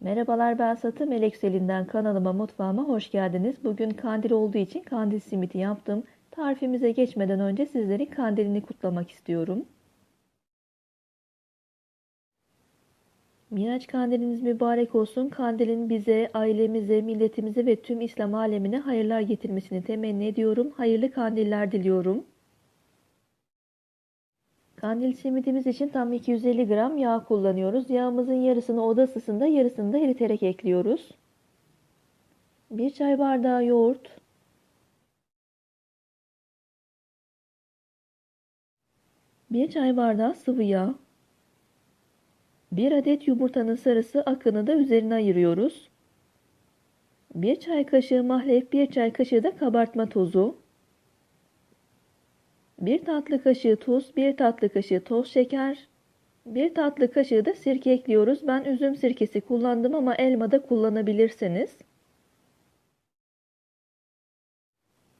Merhabalar ben Satı Melek Selin'den kanalıma mutfağıma hoş geldiniz. Bugün kandil olduğu için kandil simiti yaptım. Tarifimize geçmeden önce sizlerin kandilini kutlamak istiyorum. Miraç kandiliniz mübarek olsun. Kandilin bize, ailemize, milletimize ve tüm İslam alemine hayırlar getirmesini temenni ediyorum. Hayırlı kandiller diliyorum. Kandil simidimiz için tam 250 gram yağ kullanıyoruz. Yağımızın yarısını oda ısısında yarısını da eriterek ekliyoruz. 1 çay bardağı yoğurt. 1 çay bardağı sıvı yağ. 1 adet yumurtanın sarısı akını da üzerine ayırıyoruz. 1 çay kaşığı mahlep, 1 çay kaşığı da kabartma tozu. 1 tatlı kaşığı tuz, 1 tatlı kaşığı toz şeker, 1 tatlı kaşığı da sirke ekliyoruz. Ben üzüm sirkesi kullandım ama elma da kullanabilirsiniz.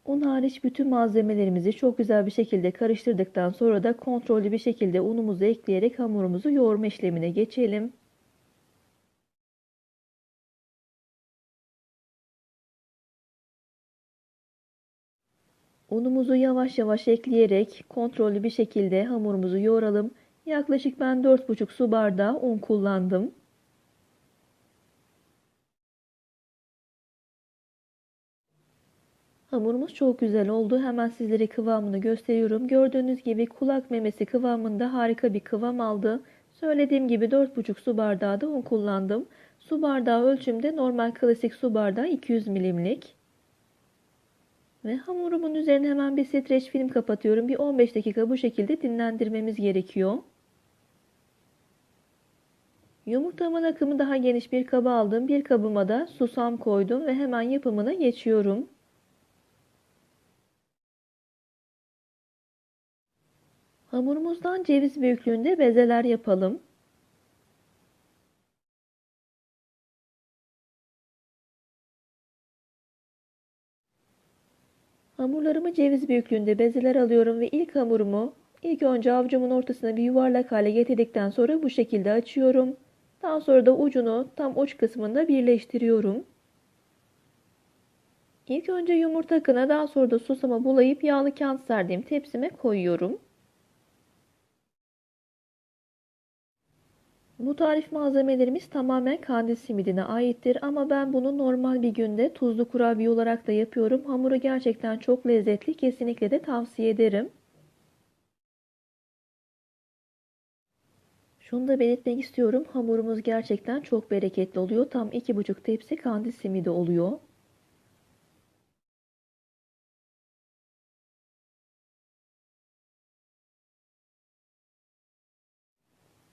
Un hariç bütün malzemelerimizi çok güzel bir şekilde karıştırdıktan sonra da kontrollü bir şekilde unumuzu ekleyerek hamurumuzu yoğurma işlemine geçelim. Unumuzu yavaş yavaş ekleyerek kontrollü bir şekilde hamurumuzu yoğuralım. Yaklaşık ben 4,5 su bardağı un kullandım. Hamurumuz çok güzel oldu. Hemen sizlere kıvamını gösteriyorum. Gördüğünüz gibi kulak memesi kıvamında harika bir kıvam aldı. Söylediğim gibi 4,5 su bardağı da un kullandım. Su bardağı ölçümde normal klasik su bardağı 200 milimlik. Ve hamurumun üzerine hemen bir streç film kapatıyorum. Bir 15 dakika bu şekilde dinlendirmemiz gerekiyor. Yumurtamın akımı daha geniş bir kaba aldım. Bir kabıma da susam koydum ve hemen yapımına geçiyorum. Hamurumuzdan ceviz büyüklüğünde bezeler yapalım. Hamurlarımı ceviz büyüklüğünde bezeler alıyorum ve ilk hamurumu ilk önce avucumun ortasına bir yuvarlak hale getirdikten sonra bu şekilde açıyorum. Daha sonra da ucunu tam uç kısmında birleştiriyorum. İlk önce yumurta akına daha sonra da susama bulayıp yağlı kağıt serdiğim tepsime koyuyorum. Bu tarif malzemelerimiz tamamen kandil simidine aittir ama ben bunu normal bir günde tuzlu kurabiye olarak da yapıyorum. Hamuru gerçekten çok lezzetli. Kesinlikle de tavsiye ederim. Şunu da belirtmek istiyorum. Hamurumuz gerçekten çok bereketli oluyor. Tam 2,5 tepsi kandil simidi oluyor.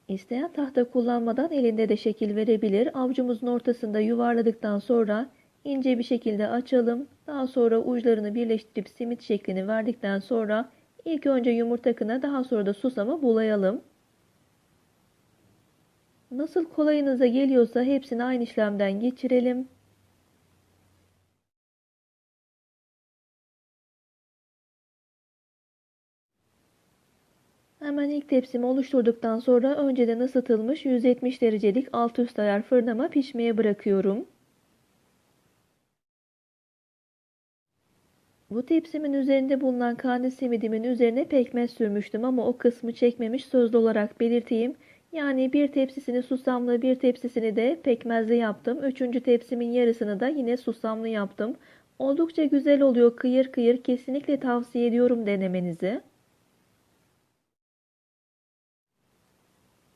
İsteyen tahta kullanmadan elinde de şekil verebilir. Avucumuzun ortasında yuvarladıktan sonra ince bir şekilde açalım. Daha sonra uçlarını birleştirip simit şeklini verdikten sonra ilk önce yumurta kına daha sonra da susama bulayalım. Nasıl kolayınıza geliyorsa hepsini aynı işlemden geçirelim. Hemen ilk tepsimi oluşturduktan sonra önceden ısıtılmış 170 derecelik alt üst ayar fırınıma pişmeye bırakıyorum. Bu tepsimin üzerinde bulunan kandil simidimin üzerine pekmez sürmüştüm ama o kısmı çekmemiş sözlü olarak belirteyim. Yani bir tepsisini susamlı bir tepsisini de pekmezli yaptım. Üçüncü tepsimin yarısını da yine susamlı yaptım. Oldukça güzel oluyor kıyır kıyır kesinlikle tavsiye ediyorum denemenizi.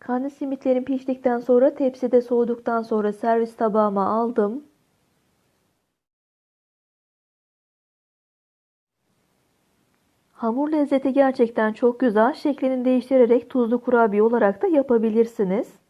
Kandil simitlerim piştikten sonra tepside soğuduktan sonra servis tabağıma aldım. Hamur lezzeti gerçekten çok güzel. Şeklini değiştirerek tuzlu kurabiye olarak da yapabilirsiniz.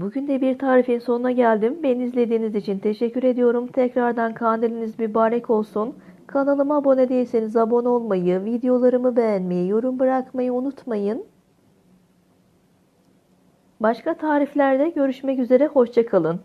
Bugün de bir tarifin sonuna geldim. Beni izlediğiniz için teşekkür ediyorum. Tekrardan kandiliniz mübarek olsun. Kanalıma abone değilseniz abone olmayı, videolarımı beğenmeyi, yorum bırakmayı unutmayın. Başka tariflerde görüşmek üzere. Hoşçakalın.